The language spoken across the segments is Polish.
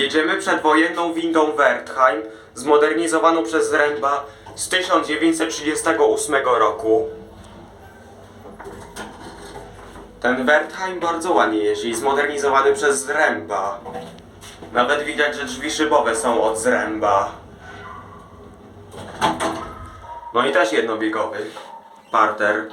Jedziemy przedwojenną windą Wertheim, zmodernizowaną przez Zręba z 1938 roku. Ten Wertheim bardzo ładnie jeździ, zmodernizowany przez Zręba. Nawet widać, że drzwi szybowe są od Zręba. No i też jednobiegowy. Parter.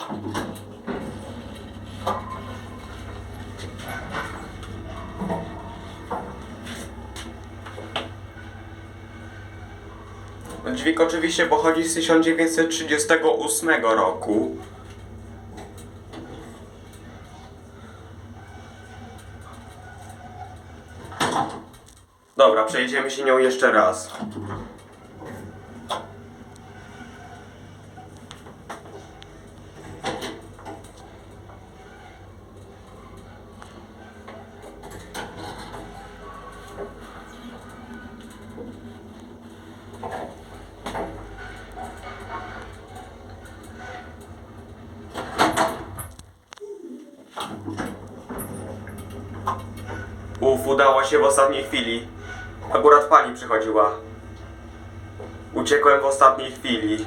Dźwig oczywiście pochodzi z 1938 roku. Dobra, przejedziemy się nią jeszcze raz. Uf, udało się w ostatniej chwili. Akurat pani przychodziła. Uciekłem w ostatniej chwili.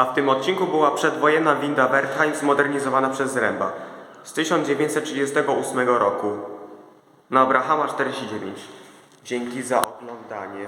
A w tym odcinku była przedwojenna winda Wertheim zmodernizowana przez Zręba z 1938 roku na Abrahama 49. Dzięki za oglądanie.